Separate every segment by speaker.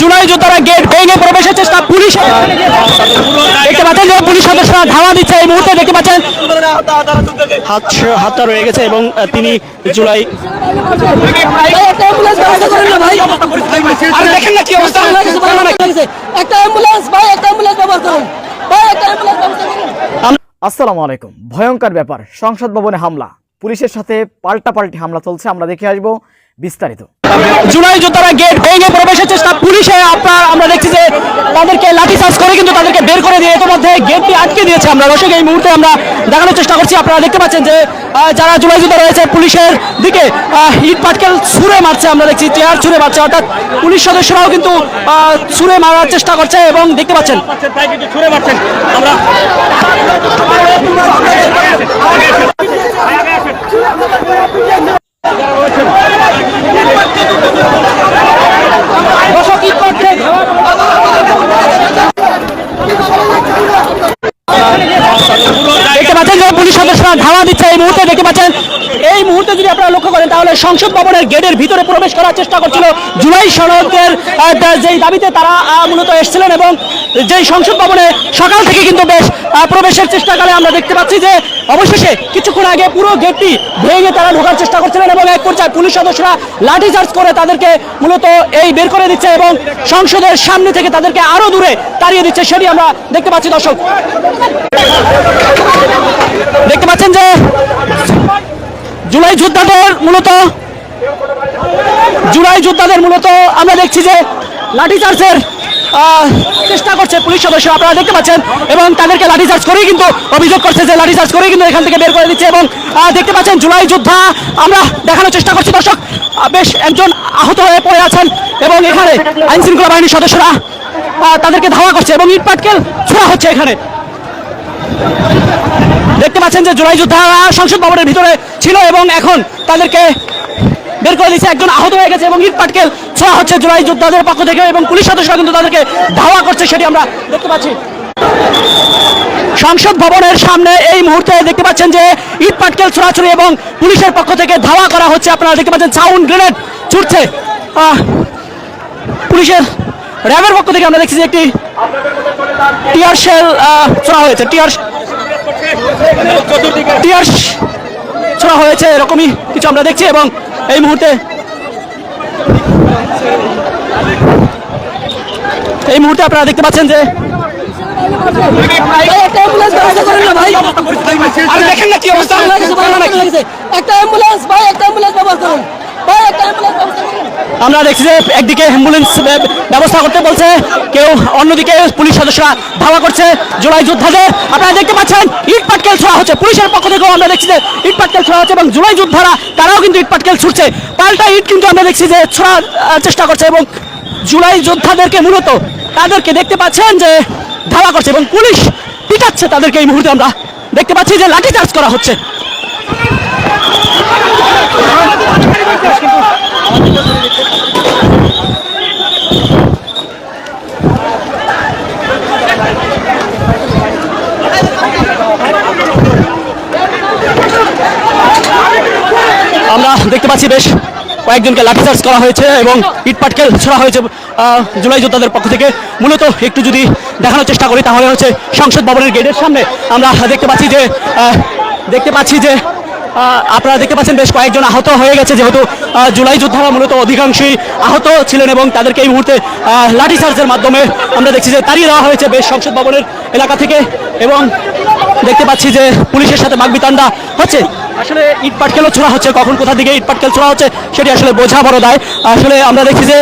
Speaker 1: জুলাই যোদ্ধারা গেট ভেঙে প্রবেশের চেষ্টা পুলিশ দেখতে পাচ্ছেন যে পুলিশ সদস্যরা ধাওয়া দিচ্ছে এই মুহূর্তে দেখতে পাচ্ছেন। হাত হাতটা রয়ে গেছে এবং তিনি জুলাই আরে দেখেন না কি অবস্থা।
Speaker 2: একটা অ্যাম্বুলেন্স ভাই একটা অ্যাম্বুলেন্স ব্যবহার করুন। ভাই একটা অ্যাম্বুলেন্স ব্যবস্থা
Speaker 3: আসসালামু আলাইকুম। ভয়ঙ্কর ব্যাপার সংসদ ভবনে হামলা। পুলিশের সাথে পাল্টাপাল্টি হামলা চলছে আমরা দেখে আসব বিস্তারিত।
Speaker 1: জুলাই যোদ্ধারা গেট ভেঙে প্রবেশের চেষ্টা, পুলিশে আপনার, আমরা দেখছি যে তাদেরকে লাঠিচার্জ করে কিন্তু তাদেরকে বের করে দিয়ে ইতিমধ্যে গেটটি আটকে দিয়েছে আমরা। দর্শক এই মুহূর্তে আমরা দেখানোর চেষ্টা করছি। আপনারা দেখতে পাচ্ছেন যে যারা জুলাই যোদ্ধা রয়েছে, পুলিশের দিকে ইট পাটকেল ছুঁড়ে মারছে আমরা দেখছি, চেয়ার ছুঁড়ে মারছে, অর্থাৎ পুলিশ সদস্যরাও কিন্তু ছুঁড়ে মারার চেষ্টা করছে এবং দেখতে পাচ্ছেন। আমরা দর্শক ইট পাটকেল দেখতে পাচ্ছেন যে পুলিশ সদস্যরা ধাওয়া দিচ্ছে এই মুহূর্তে দেখতে পাচ্ছেন আপনারা লক্ষ্য করেন তাহলে সংসদ ভবনের গেটের ভিতরে প্রবেশ করার চেষ্টা করছিল জুলাই আহ, যেই দাবিতে তারা মূলত এসেছিলেন এবং যেই সংসদ ভবনে সকাল থেকে কিন্তু বেশ প্রবেশের চেষ্টাকালে আমরা দেখতে পাচ্ছি যে অবশেষে কিছুক্ষণ আগে পুরো গেটটি ভেঙে তারা ঢোকার চেষ্টা করছিলেন এবং এক পর্যায়ে পুলিশ সদস্যরা লাঠিচার্জ করে তাদেরকে মূলত এই বের করে দিচ্ছে এবং সংসদের সামনে থেকে তাদেরকে আরও দূরে তাড়িয়ে দিচ্ছে সেটি আমরা দেখতে পাচ্ছি দর্শক। দেখতে পাচ্ছেন যে জুলাই যোদ্ধাদের মূলত, জুলাই যোদ্ধাদের মূলত আমরা দেখছি যে লাঠিচার্জের চেষ্টা করছে পুলিশ সদস্য, আপনারা দেখতে পাচ্ছেন, এবং তাদেরকে লাঠিচার্জ করেই কিন্তু অভিযোগ করছে যে লাঠিচার্জ করেই কিন্তু এখান থেকে বের করে দিচ্ছে, এবং দেখতে পাচ্ছেন জুলাই যোদ্ধা আমরা দেখানোর চেষ্টা করছি, দর্শক বেশ একজন আহত হয়ে পড়ে আছেন, এবং এখানে আইন শৃঙ্খলা বাহিনীর সদস্যরা তাদেরকে ধাওয়া করছে, এবং ইট পাটকেল ছোড়া হচ্ছে এখানে। দেখতে পাচ্ছেন যে জুলাই যোদ্ধারা সংসদ ভবনের ভিতরে ছিল এবং এখন তাদেরকে বের করে দিচ্ছে একজন আহত হয়ে গেছে এবং ইট পাটকেল ছোঁয়া হচ্ছে জুলাই যোদ্ধাদের পক্ষ থেকে এবং পুলিশ সদস্যরা কিন্তু তাদেরকে ধাওয়া করছে, সেটি আমরা দেখতে পাচ্ছি। সংসদ ভবনের সামনে এই মুহূর্তে দেখতে পাচ্ছেন যে ইট পাটকেল ছোড়াছুড়ি এবং পুলিশের পক্ষ থেকে ধাওয়া করা হচ্ছে। আপনারা দেখতে পাচ্ছেন সাউন্ড গ্রেনেড ছুটছে। পুলিশের র্যাবের পক্ষ থেকে আমরা দেখছি যে একটি টিয়ার শেল ছোড়া হয়েছে। টিয়ার টিয়ার ছোড়া হয়েছে, এরকমই কিছু আমরা দেখছি এবং এই মুহূর্তে এই মুহূর্তে আপনারা দেখতে পাচ্ছেন যে
Speaker 2: একটা অ্যাম্বুলেন্স, ভাই, একটা অ্যাম্বুলেন্স ব্যবস্থা করুন।
Speaker 1: আমরা দেখছি যে একদিকে অ্যাম্বুলেন্স ব্যবস্থা করতে বলছে, কেউ অন্যদিকে পুলিশ সদস্যরা ধাওয়া করছে জুলাই যোদ্ধাদের। আপনারা দেখতে পাচ্ছেন, ইট পাটকেল ছোড়া হচ্ছে। পুলিশের পক্ষ থেকেও আমরা দেখছি যে ইট পাটকেল ছোড়া হচ্ছে এবং জুলাই যোদ্ধারা, তারাও কিন্তু ইট পাটকেল ছুটছে পাল্টা ইট কিন্তু আমরা দেখছি যে ছোড়ার চেষ্টা করছে এবং জুলাই যোদ্ধাদেরকে মূলত তাদেরকে দেখতে পাচ্ছেন যে ধাওয়া করছে এবং পুলিশ পিটাচ্ছে তাদেরকে এই মুহূর্তে আমরা দেখতে পাচ্ছি যে লাঠিচার্জ করা হচ্ছে। আমরা দেখতে পাচ্ছি বেশ কয়েকজনকে লাঠিচার্জ করা হয়েছে এবং ইটপাটকেল ছোড়া হয়েছে জুলাই যোদ্ধাদের পক্ষ থেকে। মূলত একটু যদি দেখানোর চেষ্টা করি, তাহলে হচ্ছে সংসদ ভবনের গেটের সামনে আমরা দেখতে পাচ্ছি যে দেখতে পাচ্ছি যে আপনারা দেখতে পাচ্ছেন বেশ কয়েকজন আহত হয়ে গেছে, যেহেতু জুলাই যোদ্ধারা মূলত অধিকাংশই আহত ছিলেন এবং তাদেরকে এই মুহূর্তে লাঠিচার্জের মাধ্যমে আমরা দেখছি যে তাড়িয়ে দেওয়া হয়েছে বেশ সংসদ ভবনের এলাকা থেকে এবং দেখতে পাচ্ছি যে পুলিশের সাথে বাগবিতান্ডা হচ্ছে। আসলে ইট পাটকেলও ছোড়া হচ্ছে, কখন কোথা থেকে ইট পাটকেল ছোড়া হচ্ছে, সেটি আসলে বোঝা বড় দায়। আসলে আমরা দেখছি যে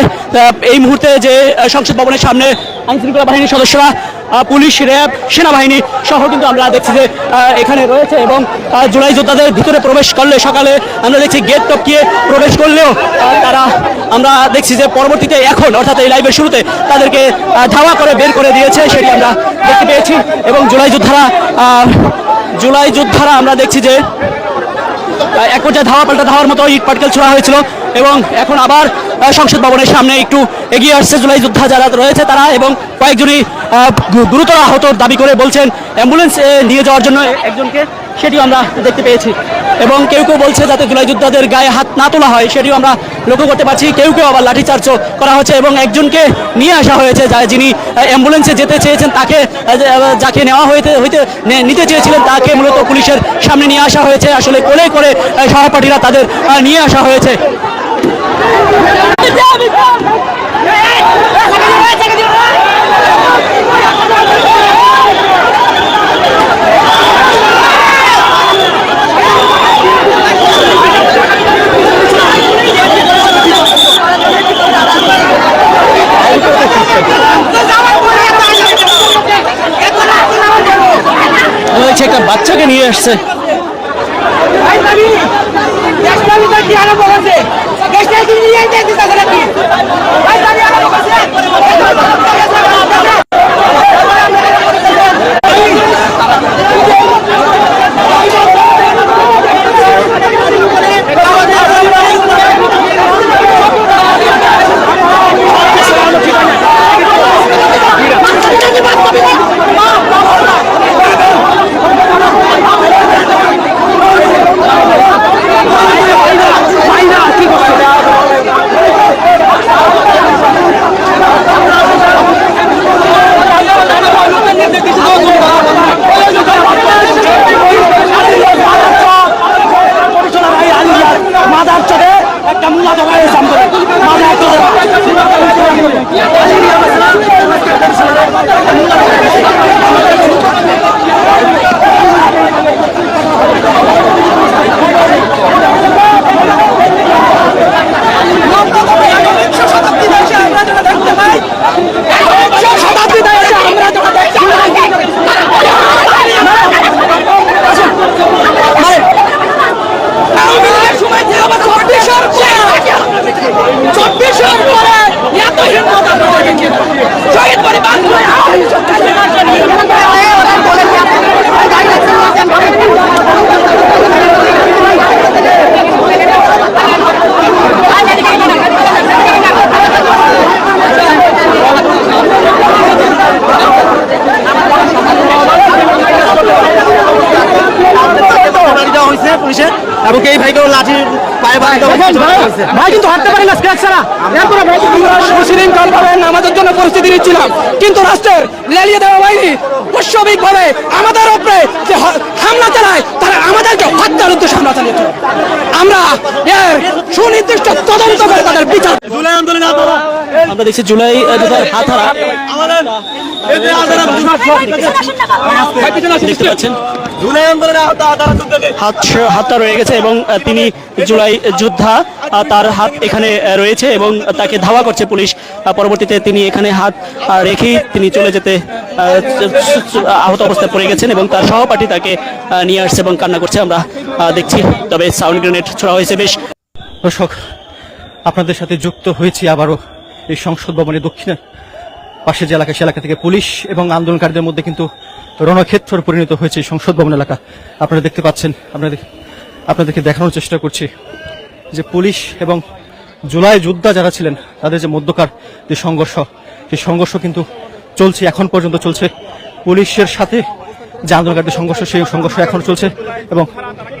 Speaker 1: এই মুহূর্তে যে সংসদ ভবনের সামনে আইন শৃঙ্খলা বাহিনীর সদস্যরা পুলিশ, র্যাব, সেনাবাহিনী সহ কিন্তু আমরা দেখছি যে এখানে রয়েছে এবং জুলাই যোদ্ধাদের ভিতরে প্রবেশ করলে, সকালে আমরা দেখছি গেট টপকিয়ে প্রবেশ করলেও তারা, আমরা দেখছি যে পরবর্তীতে এখন, অর্থাৎ এই লাইভের শুরুতে তাদেরকে ধাওয়া করে বের করে দিয়েছে, সেটি আমরা দেখতে পেয়েছি এবং জুলাই যোদ্ধারা জুলাই যোদ্ধারা আমরা দেখছি যে এক পর্যায়ে ধাওয়া পাল্টা ধাওয়ার মতো ইট পাটকেল ছোড়া হয়েছিল এবং এখন আবার সংসদ ভবনের সামনে একটু এগিয়ে আসছে জুলাই যোদ্ধা যারা রয়েছে তারা এবং কয়েকজনই গুরুতর আহত দাবি করে বলছেন অ্যাম্বুলেন্স নিয়ে যাওয়ার জন্য একজনকে সেটিও আমরা দেখতে পেয়েছি এবং কেউ কেউ বলছে যাতে জুলাই যোদ্ধাদের গায়ে হাত না তোলা হয় সেটিও আমরা লক্ষ্য করতে পারছি কেউ কেউ আবার লাঠিচার্জও করা হচ্ছে এবং একজনকে নিয়ে আসা হয়েছে যা যিনি অ্যাম্বুলেন্সে যেতে চেয়েছেন তাকে যাকে নেওয়া হইতে হইতে নিতে চেয়েছিলেন তাকে মূলত পুলিশের সামনে নিয়ে আসা হয়েছে আসলে কোলে করে সহপাঠীরা তাদের নিয়ে আসা হয়েছে আমরা দেখছি একটা বাচ্চাকে নিয়ে আসছে।
Speaker 2: ভাবে নামাজের জন্য পরিস্থিতি নিচ্ছিলাম। কিন্তু রাষ্ট্রের লেলিয়ে দেওয়া বাহিনী বৈশ্বিক ভাবে আমাদের উপরে যে হামলা চালায় তারা আমাদেরকে হত্যার উদ্দেশ্যে হামলা চালিয়েছে। আমরা এর সুনির্দিষ্ট তদন্ত করে তাদের বিচার
Speaker 4: জুলাই আন্দোলনে
Speaker 1: আমরা দেখছি জুলাই যোদ্ধার হাত দেখতে পাচ্ছেন। হাতটা রয়ে গেছে এবং তিনি জুলাই যোদ্ধা তার হাত এখানে রয়েছে এবং তাকে ধাওয়া করছে পুলিশ। পরবর্তীতে তিনি এখানে হাত রেখেই তিনি চলে যেতে আহত অবস্থায় পড়ে গেছেন এবং তার সহপাঠী তাকে নিয়ে আসছে এবং কান্না করছে। আমরা দেখছি, তবে সাউন্ড গ্রেনেড ছোড়া হয়েছে বেশ।
Speaker 5: দর্শক, আপনাদের সাথে যুক্ত হয়েছি আবারও এই সংসদ ভবনের দক্ষিণে পাশে যে এলাকা, সে এলাকা থেকে পুলিশ এবং আন্দোলনকারীদের মধ্যে কিন্তু রণক্ষেত্র পরিণত হয়েছে সংসদ ভবন এলাকা। আপনারা দেখতে পাচ্ছেন আপনাদের আপনাদেরকে দেখানোর চেষ্টা করছি। যে পুলিশ এবং জুলাই যোদ্ধা যারা ছিলেন, তাদের যে মধ্যকার যে সংঘর্ষ, সেই সংঘর্ষ কিন্তু চলছে, এখন পর্যন্ত চলছে। পুলিশের সাথে যে আন্দোলনকারীদের সংঘর্ষ, সেই সংঘর্ষ এখন চলছে এবং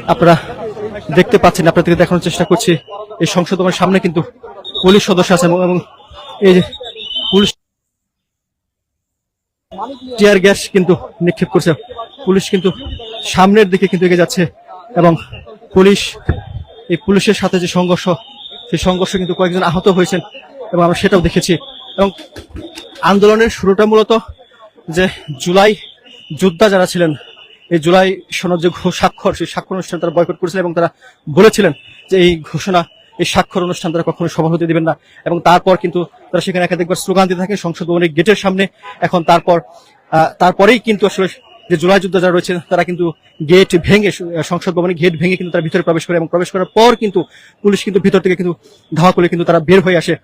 Speaker 5: আপনারা দেখতে পাচ্ছেন, আপনাদেরকে দেখানোর চেষ্টা করছি, এই সংসদ ভবনের সামনে কিন্তু পুলিশ সদস্য আছে এবং- এবং এই যে পুলিশ টিয়ার গ্যাস কিন্তু নিক্ষেপ করছে। পুলিশ কিন্তু সামনের দিকে কিন্তু এগিয়ে যাচ্ছে এবং পুলিশ এই পুলিশের সাথে যে সংঘর্ষ, সেই সংঘর্ষ কিন্তু কয়েকজন আহত হয়েছেন এবং আমরা সেটাও দেখেছি। এবং আন্দোলনের শুরুটা মূলত যে জুলাই যোদ্ধা যারা ছিলেন, এই জুলাই সনদ যে স্বাক্ষর, সেই স্বাক্ষর অনুষ্ঠান তারা বয়কট করেছিলেন এবং তারা বলেছিলেন যে এই ঘোষণা, এই স্বাক্ষর অনুষ্ঠান তারা কখনো সফল হতে দিবেন না। এবং তারপর কিন্তু তারা সেখানে একাধিকবার স্লোগান দিতে থাকে সংসদ ভবনের গেটের সামনে। এখন তারপর তারপরেই কিন্তু আসলে যে জুলাই যুদ্ধ যারা রয়েছে তারা কিন্তু গেট ভেঙে সংসদ ভবনে গেট ভেঙে কিন্তু তারা ভিতরে প্রবেশ করে এবং প্রবেশ করার পর কিন্তু পুলিশ কিন্তু ভিতর থেকে কিন্তু ধাওয়া করে কিন্তু তারা বের হয়ে আসে।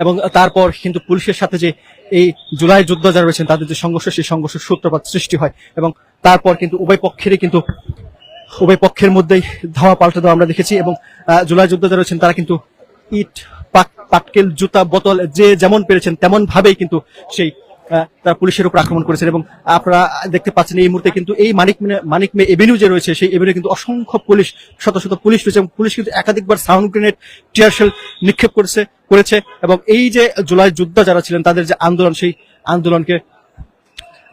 Speaker 5: এবং তারপর কিন্তু পুলিশের সাথে যে এই জুলাই যোদ্ধা যারা রয়েছেন, তাদের যে সংঘর্ষ, সেই সংঘর্ষের সূত্রপাত সৃষ্টি হয় এবং তারপর কিন্তু উভয় পক্ষেরই কিন্তু, উভয় পক্ষের মধ্যেই ধাওয়া পাল্টে দেওয়া আমরা দেখেছি এবং জুলাই যোদ্ধা যারা রয়েছেন, তারা কিন্তু ইট পাটকেল, জুতা, বোতল, যে যেমন পেরেছেন তেমন ভাবেই কিন্তু সেই তারা পুলিশের উপর আক্রমণ করেছেন এবং আপনারা দেখতে পাচ্ছেন এই মুহূর্তে কিন্তু এই মানিক মানিক মে এভিনিউ যে রয়েছে, সেই এভিনিউ কিন্তু অসংখ্য পুলিশ, শত শত পুলিশ রয়েছে এবং পুলিশ কিন্তু একাধিকবার সাউন্ড গ্রেনেড টিয়ারশেল নিক্ষেপ করেছে করেছে এবং এই যে জুলাই যোদ্ধা যারা ছিলেন, তাদের যে আন্দোলন, সেই আন্দোলনকে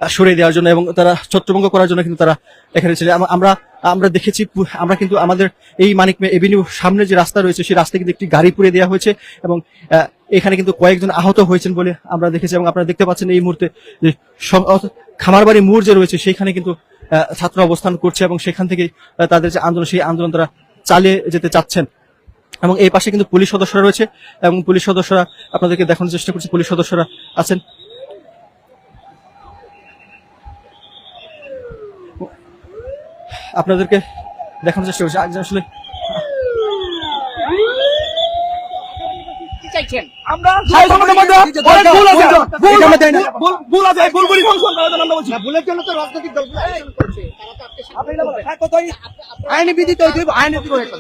Speaker 5: সরিয়ে দেওয়ার জন্য এবং তারা ছত্রভঙ্গ করার জন্য কিন্তু তারা এখানে ছিলেন। আম- আমরা আমরা দেখেছি আমরা কিন্তু আমাদের এই মানিক এভিনিউ সামনে যে রাস্তা রয়েছে, সেই রাস্তায় কিন্তু একটি গাড়ি পুড়ে দেওয়া হয়েছে এবং এখানে কিন্তু কয়েকজন আহত হয়েছেন বলে আমরা দেখেছি এবং আপনারা দেখতে পাচ্ছেন এই মুহূর্তে যে খামারবাড়ি মোড় যে রয়েছে, সেইখানে কিন্তু ছাত্র অবস্থান করছে এবং সেখান থেকে তাদের যে আন্দোলন, সেই আন্দোলন তারা চালিয়ে যেতে চাচ্ছেন। এবং এই পাশে কিন্তু পুলিশ সদস্যরা রয়েছে এবং পুলিশ সদস্যরা আপনাদেরকে দেখানোর চেষ্টা করছে, পুলিশ সদস্যরা আছেন আপনাদেরকে দেখানোর চেষ্টা করছি আজ আসলে
Speaker 2: ভাই, আমাদের মধ্যে অনেক ভুল আছে। ভুল
Speaker 4: ভুল ভুল আছে এই ভুলগুলি সংশোধন করার জন্য আমরা বলছি
Speaker 6: ভুলের জন্য তো রাজনৈতিক দলগুলো আয়োজন করছে তারা তো আপনাকে
Speaker 2: কোথায়?
Speaker 6: আইনি বিধি তৈরি আইনি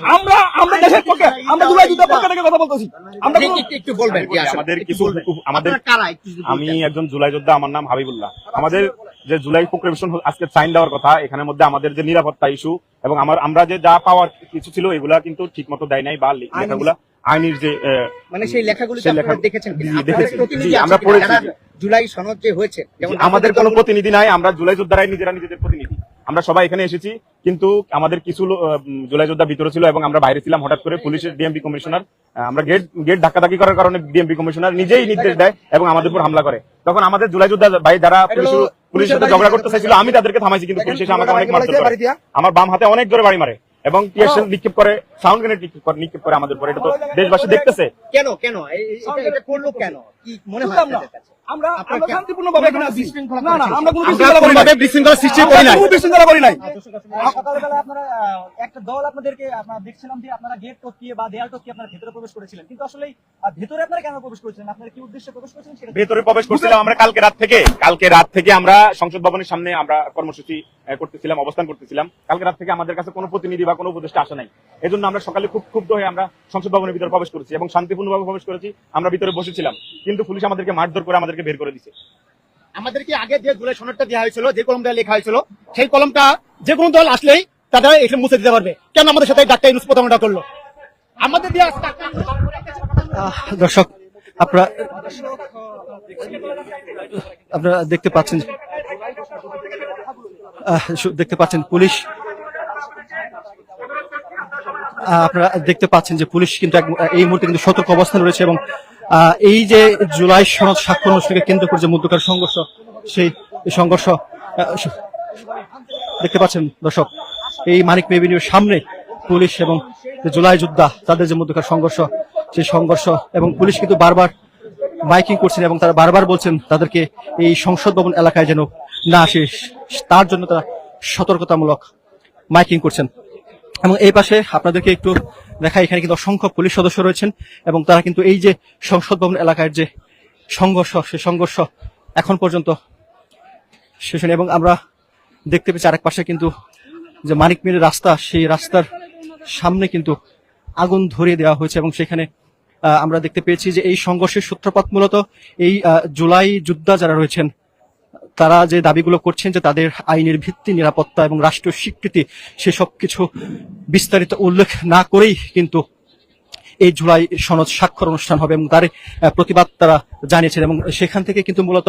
Speaker 4: আমরা আমরা দেশের পক্ষে আমরা জুলাই যুদ্ধের পক্ষে থেকে কথা বলতেছি। আমরা
Speaker 6: একটু- একটু বলবেন আসলে?
Speaker 7: আমাদের কিছু আমাদের
Speaker 6: যদি
Speaker 7: আমি একজন জুলাই যোদ্ধা আমার নাম হাবিবুল্লাহ। আমাদের যে জুলাই প্রোক্লেমেশন আজকে সাইন দেওয়ার কথা এখানের মধ্যে আমাদের যে নিরাপত্তা ইস্যু এবং আমার আমরা যে যা পাওয়ার কিছু ছিল এগুলা কিন্তু ঠিক মতো দেয় নাই বা লেখাগুলা আইনের যে
Speaker 6: মানে সেই লেখাগুলি দেখেছেন
Speaker 7: আমরা পড়েছি।
Speaker 6: জুলাই সনদ যে হয়েছে
Speaker 7: আমাদের কোনো প্রতিনিধি নাই আমরা জুলাই যোদ্ধারাই নিজেরা নিজেদের প্রতিনিধি। আমরা সবাই এখানে এসেছি কিন্তু আমাদের কিছু জুলাই যোদ্ধা ভিতরে ছিল এবং আমরা বাইরে ছিলাম হঠাৎ করে পুলিশের ডিএমপি কমিশনার আমরা গেট গেট ধাক্কাধাক্কি করার কারণে ডিএমপি কমিশনার নিজেই নির্দেশ দেয় এবং আমাদের উপর হামলা করে। তখন আমাদের জুলাই যোদ্ধা ভাই যারা পুলিশের পুলিশের সাথে ঝগড়া করতে চাইছিল আমি তাদেরকে থামাইছি কিন্তু পুলিশ এসে আমাকে অনেক মারতে আমার বাম হাতে অনেক জোরে বাড়ি মারে এবং টিয়ারশেল নিক্ষেপ করে সাউন্ড গ্রেনেড নিক্ষেপ করে নিক্ষেপ করে আমাদের উপরে। এটা তো দেশবাসী দেখতেছে।
Speaker 6: কেন কেন? এটা করল কেন? কি মনে হয়
Speaker 2: আমরা আমরা শান্তিপূর্ণভাবে এখানে আছি। না না আমরা কোনো বিশৃঙ্খলা করি নাই।
Speaker 4: কোনোভাবে বিশৃঙ্খলা সৃষ্টি করি নাই।
Speaker 2: কোনো বিশৃঙ্খলা করি নাই।
Speaker 1: সকালবেলা আপনারা একটা দল আপনাদেরকে আপনারা দেখছিলাম যে আপনারা গেট টপকিয়ে বা দেয়াল টপকিয়ে আপনারা ভেতরে প্রবেশ করেছিলেন। কিন্তু আসলে ভেতরে আপনারা কেন প্রবেশ করেছিলেন? আপনারা কি উদ্দেশ্যে প্রবেশ করেছিলেন সেটা
Speaker 7: ভেতরে প্রবেশ করছিলাম আমরা কালকে রাত থেকে। কালকে রাত থেকে আমরা সংসদ ভবনের সামনে আমরা কর্মসূচি করতেছিলাম অবস্থান করতেছিলাম। কালকে রাত থেকে আমাদের কাছে কোনো প্রতিনিধি বা কোনো উপদেষ্টা আসা নাই। এজন্য আমরা সকালে খুব ক্ষুব্ধ হয়ে আমরা সংসদ ভবনের ভিতরে প্রবেশ করেছি এবং শান্তিপূর্ণভাবে প্রবেশ করেছি আমরা ভিতরে বসেছিলাম। কিন্তু পুলিশ আমাদেরকে মারধর করে আমাদেরকে বের করে দিছে।
Speaker 6: আমাদেরকে আগে যে জুলাই সনদটা দেওয়া হয়েছিল, যে কলমটা লেখা হয়েছিল, সেই কলমটা যে কোনো দল আসলেই তারা এখানে মুছে দিতে পারবে। কেন আমাদের সাথে ডাক্তার ইউনুস প্রতারণা করল? আমাদের
Speaker 5: দর্শক, আপনারা আপনারা দেখতে পাচ্ছেন দেখতে পাচ্ছেন পুলিশ। আপনারা দেখতে পাচ্ছেন যে পুলিশ কিন্তু এই মুহূর্তে কিন্তু সতর্ক অবস্থান রয়েছে এবং এই যে জুলাই সনদ স্বাক্ষর অনুষ্ঠানকে কেন্দ্র করে যে মধ্যকার সংঘর্ষ, সেই সংঘর্ষ দেখতে পাচ্ছেন দর্শক, এই মানিক মেভিনিউর সামনে পুলিশ এবং জুলাই যোদ্ধা, তাদের যে মধ্যকার সংঘর্ষ, সেই সংঘর্ষ এবং পুলিশ কিন্তু বারবার মাইকিং করছেন এবং তারা বারবার বলছেন তাদেরকে এই সংসদ ভবন এলাকায় যেন না আসে, তার জন্য তারা সতর্কতামূলক মাইকিং করছেন। এবং এই পাশে আপনাদেরকে একটু দেখা, এখানে কিন্তু অসংখ্য পুলিশ সদস্য রয়েছেন এবং তারা কিন্তু এই যে সংসদ ভবন এলাকার যে সংঘর্ষ, সে সংঘর্ষ এখন পর্যন্ত শেষ হয়নি এবং আমরা দেখতে পেয়েছি আরেক পাশে কিন্তু যে মানিক মিলের রাস্তা, সেই রাস্তার সামনে কিন্তু আগুন ধরিয়ে দেওয়া হয়েছে এবং সেখানে আমরা দেখতে পেয়েছি যে এই সংঘর্ষের সূত্রপাত মূলত এই জুলাই যোদ্ধা যারা রয়েছেন তারা যে দাবিগুলো করছেন যে তাদের আইনের ভিত্তি, নিরাপত্তা এবং রাষ্ট্রীয় স্বীকৃতি, সেসব কিছু বিস্তারিত উল্লেখ না করেই কিন্তু এই জুলাই সনদ স্বাক্ষর অনুষ্ঠান হবে এবং তার প্রতিবাদ তারা জানিয়েছেন এবং সেখান থেকে কিন্তু মূলত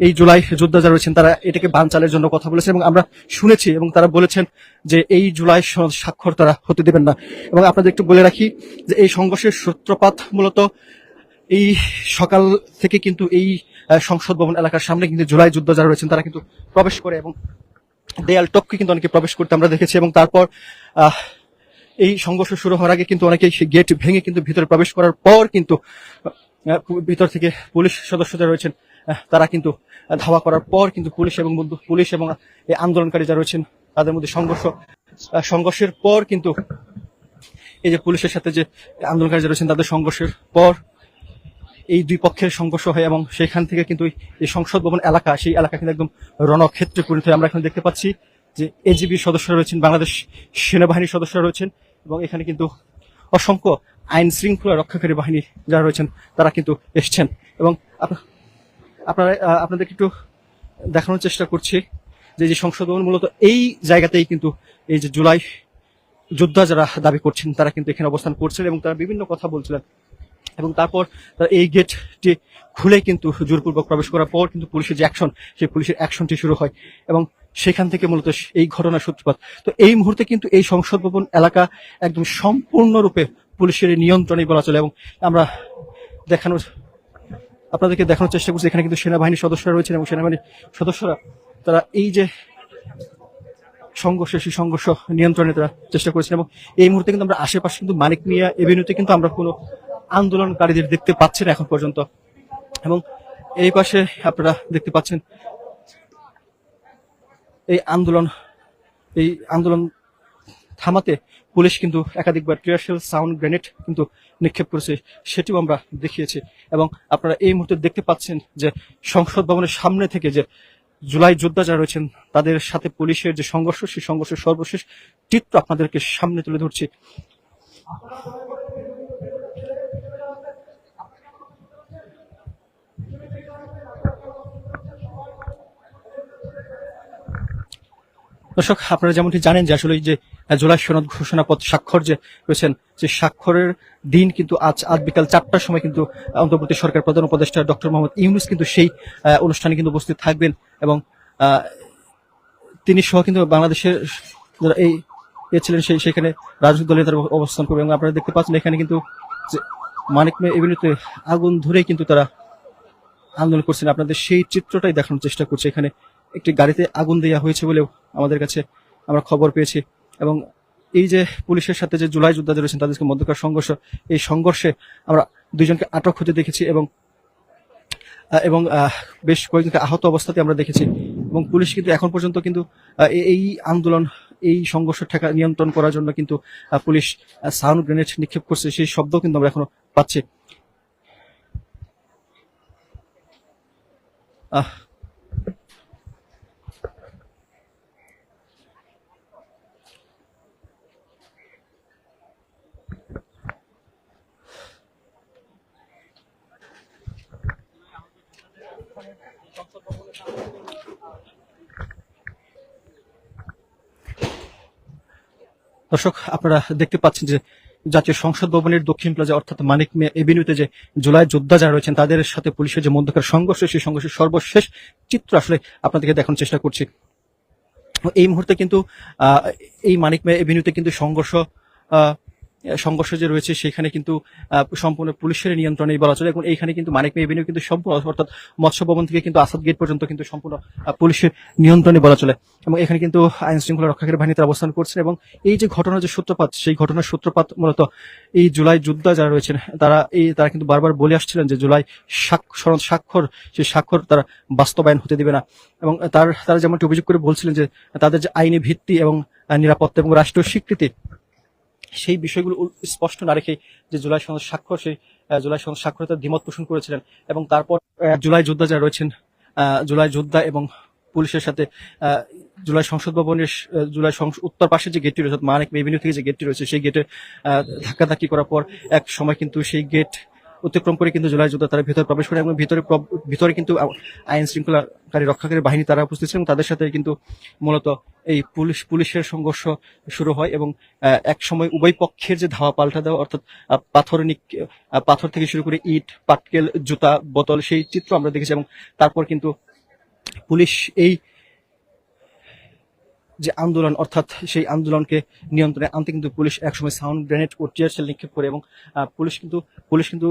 Speaker 5: এই জুলাই যোদ্ধা যারা রয়েছেন তারা এটাকে বানচালের জন্য কথা বলেছেন এবং আমরা শুনেছি এবং তারা বলেছেন যে এই জুলাই সনদ স্বাক্ষর তারা হতে দেবেন না। এবং আপনাদের একটু বলে রাখি যে এই সংঘর্ষের সূত্রপাত মূলত এই সকাল থেকে কিন্তু এই সংসদ ভবন এলাকার সামনে কিন্তু জুলাই যুদ্ধ যারা রয়েছেন তারা কিন্তু প্রবেশ করে এবং দেয়াল টপকে কিন্তু অনেকে প্রবেশ করতে আমরা দেখেছি এবং তারপর এই সংঘর্ষ শুরু হওয়ার আগে কিন্তু অনেকেই গেট ভেঙে কিন্তু ভিতরে প্রবেশ করার পর কিন্তু ভিতর থেকে পুলিশ সদস্য যারা রয়েছেন তারা কিন্তু ধাওয়া করার পর কিন্তু পুলিশ এবং পুলিশ এবং, এই আন্দোলনকারী যারা রয়েছেন তাদের মধ্যে সংঘর্ষ সংঘর্ষের পর কিন্তু এই যে পুলিশের সাথে যে আন্দোলনকারী রয়েছেন তাদের সংঘর্ষের পর এই দুই পক্ষের সংঘর্ষ হয় এবং সেখান থেকে কিন্তু এই সংসদ ভবন এলাকা, সেই এলাকা কিন্তু একদম রণক্ষেত্রে পরিণত হয়। আমরা এখন দেখতে পাচ্ছি যে এজিবি সদস্যরা রয়েছেন, বাংলাদেশ সেনাবাহিনীর সদস্যরা রয়েছেন এবং এখানে কিন্তু অসংখ্য আইন শৃঙ্খলা রক্ষাকারী বাহিনী যারা রয়েছেন, তারা কিন্তু এসছেন। এবং আপনারা আপনাদেরকে একটু দেখানোর চেষ্টা করছি যে যে সংসদ ভবন মূলত এই জায়গাতেই কিন্তু এই যে জুলাই যোদ্ধা যারা দাবি করছেন, তারা কিন্তু এখানে অবস্থান করছেন এবং তারা বিভিন্ন কথা বলছিলেন। এবং তারপর, তারা এই গেটটি খুলে কিন্তু জোরপূর্বক প্রবেশ করার পর কিন্তু পুলিশের যে অ্যাকশন সেই পুলিশের অ্যাকশনটি শুরু হয় এবং সেখান থেকে মূলত এই ঘটনার সূত্রপাত। তো এই মুহূর্তে কিন্তু এই সংসদ ভবন এলাকা একদম সম্পূর্ণরূপে পুলিশের নিয়ন্ত্রণে বলা চলে এবং আমরা দেখানোর, আপনাদেরকে দেখানোর চেষ্টা করছি। এখানে কিন্তু সেনাবাহিনীর সদস্যরা রয়েছেন এবং সেনাবাহিনীর সদস্যরা, তারা এই যে সংঘর্ষ, সেই সংঘর্ষ নিয়ন্ত্রণে তারা চেষ্টা করেছেন এবং এই মুহূর্তে কিন্তু আমরা আশেপাশে কিন্তু মানিক মিয়া এভিনিউতে কিন্তু আমরা কোনো আন্দোলনকারীদের দেখতে পাচ্ছেন এখন পর্যন্ত। এবং এই পাশে আপনারা দেখতে পাচ্ছেন এই আন্দোলন এই আন্দোলন থামাতে পুলিশ কিন্তু একাধিকবার টিয়ারশেল সাউন্ড গ্রেনেড কিন্তু নিক্ষেপ করেছে, সেটিও আমরা দেখিয়েছি। এবং আপনারা এই মুহূর্তে দেখতে পাচ্ছেন যে সংসদ ভবনের সামনে থেকে যে জুলাই যোদ্ধা যারা রয়েছেন, তাদের সাথে পুলিশের যে সংঘর্ষ, সেই সংঘর্ষের সর্বশেষ চিত্র আপনাদেরকে সামনে তুলে ধরছি। দর্শক, আপনারা যেমনটি জানেন যে আসলে যে জুলাই সনদ ঘোষণা ঘোষণাপত্র স্বাক্ষর যে রয়েছেন, যে স্বাক্ষরের দিন কিন্তু আজ আজ বিকাল চারটার সময় কিন্তু অন্তর্বর্তী সরকার প্রধান উপদেষ্টা ডক্টর মোহাম্মদ ইউনুস কিন্তু সেই অনুষ্ঠানে কিন্তু উপস্থিত থাকবেন এবং তিনি সহ কিন্তু বাংলাদেশের এই ছিলেন সেই, সেখানে রাজনৈতিক দলের তারা অবস্থান করবে এবং আপনারা দেখতে পাচ্ছেন এখানে কিন্তু মানিক মে এভিনিউতে আগুন ধরেই কিন্তু তারা আন্দোলন করছেন। আপনাদের সেই চিত্রটাই দেখানোর চেষ্টা করছে এখানে। একটি গাড়িতে আগুন দেওয়া হয়েছে বলেও আমাদের কাছে আমরা খবর পেয়েছি। এবং এই যে পুলিশের সাথে যে জুলাই যোদ্ধাদের রয়েছেন, তাদেরকে মধ্যকার সংঘর্ষ, এই সংঘর্ষে আমরা দুইজনকে আটক হতে দেখেছি এবং এবং বেশ কয়েকজনকে আহত অবস্থাতে আমরা দেখেছি। এবং পুলিশ কিন্তু এখন পর্যন্ত কিন্তু এই আন্দোলন, এই সংঘর্ষ ঠেকা নিয়ন্ত্রণ করার জন্য কিন্তু পুলিশ সাউন্ড গ্রেনেড নিক্ষেপ করছে, সেই শব্দ কিন্তু আমরা এখনও পাচ্ছি। আহ দর্শক, আপনারা দেখতে পাচ্ছেন যে জাতীয় সংসদ ভবনের দক্ষিণ প্লাজা অর্থাৎ মানিক মিয়া এভিনিউতে যে জুলাই যোদ্ধা যারা রয়েছেন, তাদের সাথে পুলিশের যে মধ্যকার সংঘর্ষ, সেই সংঘর্ষের সর্বশেষ চিত্র আসলে আপনাদেরকে দেখানোর চেষ্টা করছি। এই মুহূর্তে কিন্তু এই মানিক মিয়া এভিনিউতে কিন্তু সংঘর্ষ সংঘর্ষ যে রয়েছে, সেখানে কিন্তু সম্পূর্ণ পুলিশের নিয়ন্ত্রণেই বলা চলে। এবং এইখানে কিন্তু মানিক মে এভিনিউ কিন্তু সম্পূর্ণ, অর্থাৎ মৎস্য ভবন থেকে কিন্তু আসাদ গেট পর্যন্ত কিন্তু সম্পূর্ণ পুলিশের নিয়ন্ত্রণে বলা চলে। এবং এখানে কিন্তু আইন শৃঙ্খলা রক্ষাকারী বাহিনী তারা অবস্থান করছেন। এবং এই যে ঘটনার যে সূত্রপাত, সেই ঘটনার সূত্রপাত মূলত এই জুলাই যোদ্ধা যারা রয়েছেন, তারা এই, তারা কিন্তু বারবার বলে আসছিলেন যে জুলাই সনদ স্বাক্ষর, সেই স্বাক্ষর তারা বাস্তবায়ন হতে দিবে না। এবং তার, তারা যেমনটি অভিযোগ করে বলছিলেন যে তাদের যে আইনি ভিত্তি এবং নিরাপত্তা এবং রাষ্ট্রীয় স্বীকৃতি সেই বিষয়গুলো স্পষ্ট না রেখে যে জুলাই সনদ স্বাক্ষর, সেই জুলাই সনদ স্বাক্ষরে তার দ্বিমত পোষণ করেছিলেন এবং তারপর জুলাই যোদ্ধা যারা রয়েছেন জুলাই যোদ্ধা এবং পুলিশের সাথে জুলাই সংসদ ভবনের জুলাই উত্তর পাশে যে গেটটি রয়েছে মানিক মেভিনিউ থেকে যে গেটটি রয়েছে, সেই গেটে ধাক্কাধাক্কি করার পর এক সময় কিন্তু সেই গেট অতিক্রম করে কিন্তু জুলাই যোদ্ধা তারা ভিতরে প্রবেশ করে এবং ভিতরে ভিতরে কিন্তু আইন শৃঙ্খলাকারী রক্ষাকারী বাহিনী তারা উপস্থিত ছিলেন এবং তাদের সাথে কিন্তু মূলত এই পুলিশ, পুলিশের সংঘর্ষ শুরু হয় এবং এক সময় উভয় পক্ষের যে ধাওয়া পাল্টা দেওয়া অর্থাৎ পাথর পাথর থেকে শুরু করে ইট, পাটকেল, জুতা, বোতল সেই চিত্র আমরা দেখেছি এবং তারপর কিন্তু পুলিশ এই যে আন্দোলন, অর্থাৎ সেই আন্দোলনকে নিয়ন্ত্রণে আনতে কিন্তু পুলিশ একসময় সাউন্ড গ্রেনেড ও টিয়ার সেল নিক্ষেপ করে এবং পুলিশ কিন্তু পুলিশ কিন্তু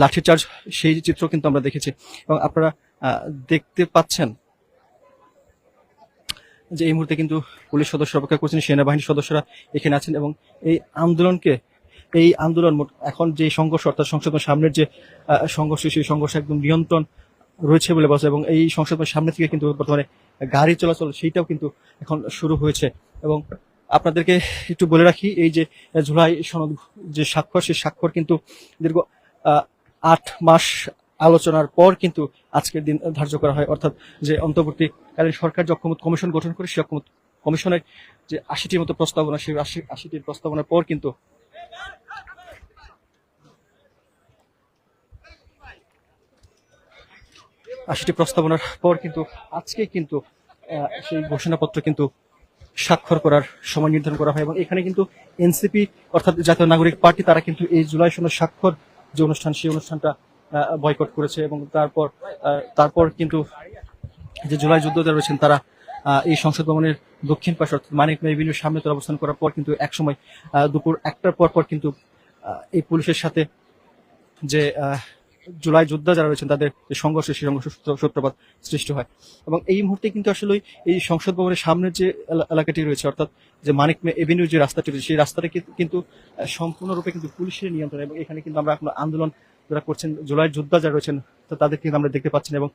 Speaker 5: লাঠিচার্জ সেই চিত্র কিন্তু আমরা দেখেছি। এবং আপনারা দেখতে পাচ্ছেন যে এই মুহূর্তে কিন্তু পুলিশ সদস্য অপেক্ষা করছেন, সেনাবাহিনীর সদস্যরা এখানে আছেন এবং এই আন্দোলনকে, এই আন্দোলন এখন যে সংঘর্ষ, অর্থাৎ সংসদ সামনের যে সংঘর্ষ, সেই সংঘর্ষ একদম নিয়ন্ত্রণ রয়েছে বলে বলা এবং এই সংসদ সামনে থেকে কিন্তু বর্তমানে গাড়ি চলাচল সেইটাও কিন্তু এখন শুরু হয়েছে। এবং আপনাদেরকে একটু বলে রাখি, এই যে জুলাই সনদ যে স্বাক্ষর, সেই স্বাক্ষর কিন্তু দীর্ঘ আট মাস আলোচনার পর কিন্তু আজকের দিন ধার্য করা হয়। অর্থাৎ যে অন্তর্বর্তীকালীন সরকার যে অক্ষমত কমিশন গঠন করে, সেই অক্ষমত কমিশনের যে আশিটির মতো প্রস্তাবনা, সেই আশি, আশিটির প্রস্তাবনার পর কিন্তু আশিটি প্রস্তাবনার পর কিন্তু আজকে কিন্তু সেই ঘোষণাপত্র কিন্তু স্বাক্ষর করার সময় নির্ধারণ করা হয় এবং এখানে কিন্তু এনসিপি অর্থাৎ জাতীয় নাগরিক পার্টি, তারা কিন্তু এই জুলাই সনদ স্বাক্ষর যে অনুষ্ঠান, সেই অনুষ্ঠানটা বয়কট করেছে এবং তারপর তারপর কিন্তু যে জুলাই যোদ্ধারা রয়েছেন তারা এই সংসদ ভবনের দক্ষিণ পাশে অর্থাৎ মানিক এভিনিউর সামনে তারা অবস্থান করার পর কিন্তু একসময় দুপুর একটার পর পর কিন্তু এই পুলিশের সাথে যে জুলাই যোদ্ধা যারা রয়েছেন, তাদের যে সংঘর্ষ, সেই সংঘর্ষ সূত্রপাত সৃষ্টি হয়। এবং এই মুহূর্তে কিন্তু আসলে এই সংসদ ভবনের সামনের যে এলা- এলাকাটি রয়েছে, অর্থাৎ যে মানিক এভিনিউ যে রাস্তাটি রয়েছে, সেই রাস্তাটা কিন্তু- সম্পূর্ণরূপে কিন্তু পুলিশের নিয়ন্ত্রণ এবং এখানে কিন্তু আমরা এখন আন্দোলন যারা করছেন, জুলাই যোদ্ধা যারা রয়েছেন তাদের কিন্তু আমরা দেখতে পাচ্ছেন এবং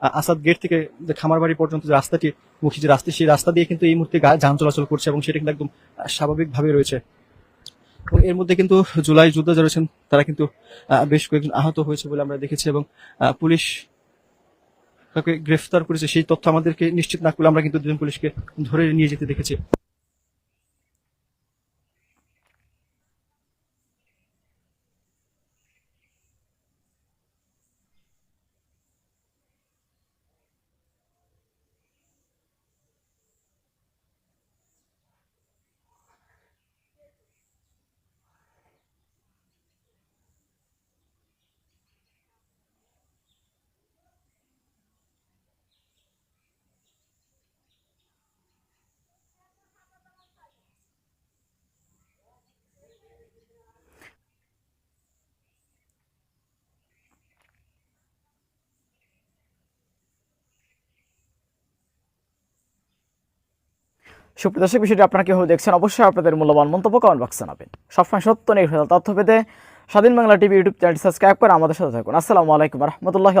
Speaker 5: আসাদ গেট থেকে যে খামারবাড়ি পর্যন্ত যে রাস্তাটি, মুখী যে রাস্তা, সেই রাস্তা দিয়ে কিন্তু এই মুহূর্তে যান চলাচল করছে এবং সেটা কিন্তু একদম স্বাভাবিকভাবে রয়েছে। এর মধ্যে কিন্তু জুলাই যোদ্ধা যারা রয়েছেন তারা কিন্তু বেশ কয়েকজন আহত হয়েছে বলে আমরা দেখেছি এবং পুলিশ তাকে গ্রেফতার করেছে। সেই তথ্য আমাদেরকে নিশ্চিত না করলে আমরা কিন্তু দুজন পুলিশকে ধরে নিয়ে যেতে দেখেছি।
Speaker 3: সুপ্রিয় দর্শক, বিষয়টি আপনারা কেউ দেখছেন অবশ্যই আপনাদের মূল্যবান মন্তব্য কমেন্ট বক্সে জানাবেন। সবসময় সত্য নির্ভর তথ্য পেতে Swadhin Bangla TV YouTube channel subscribe করে আমাদের সাথে থাকুন। আসসালামু আলাইকুম রহমতুল্লাহ